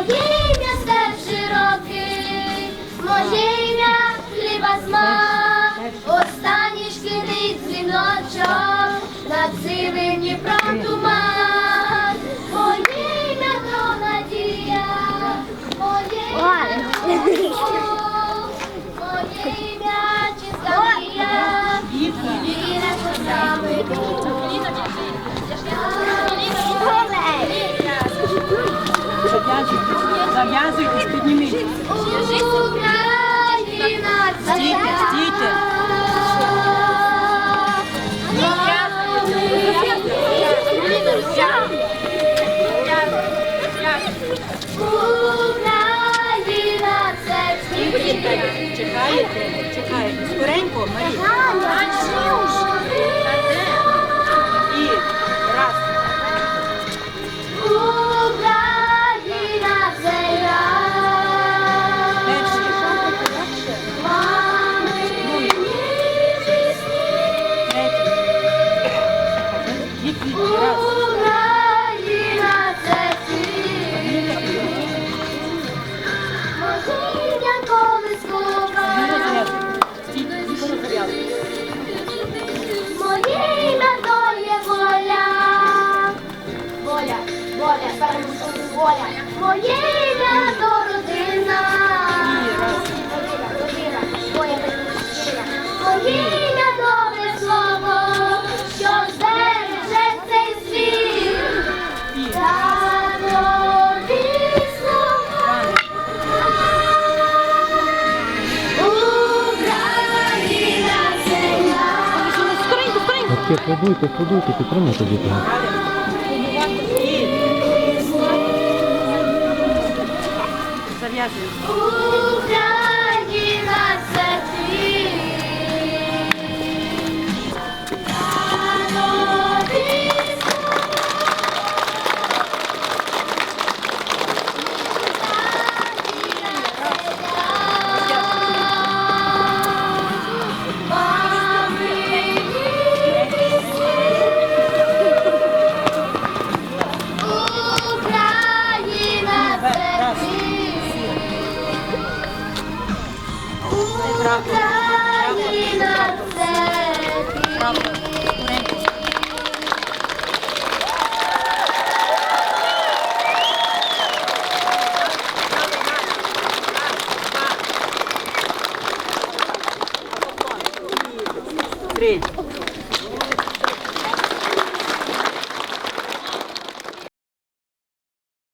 Моє ім'я степ широкий, моє ім'я хліба зма, останній шкільний дзвіночок, над цілим Дніпром туман. Підніміть. Україна Стійте, стійте. Україна це Чекаєте, чекаєте. Скоренько, Марі. Воля, перемогу, воля. Моє ім'я то родина. Родина, родина, моя батьківщина. Моє ім'я добре слово, що збереже цей світ. Подуйте, подуйте, підтримайте дітей. Jasmine. три.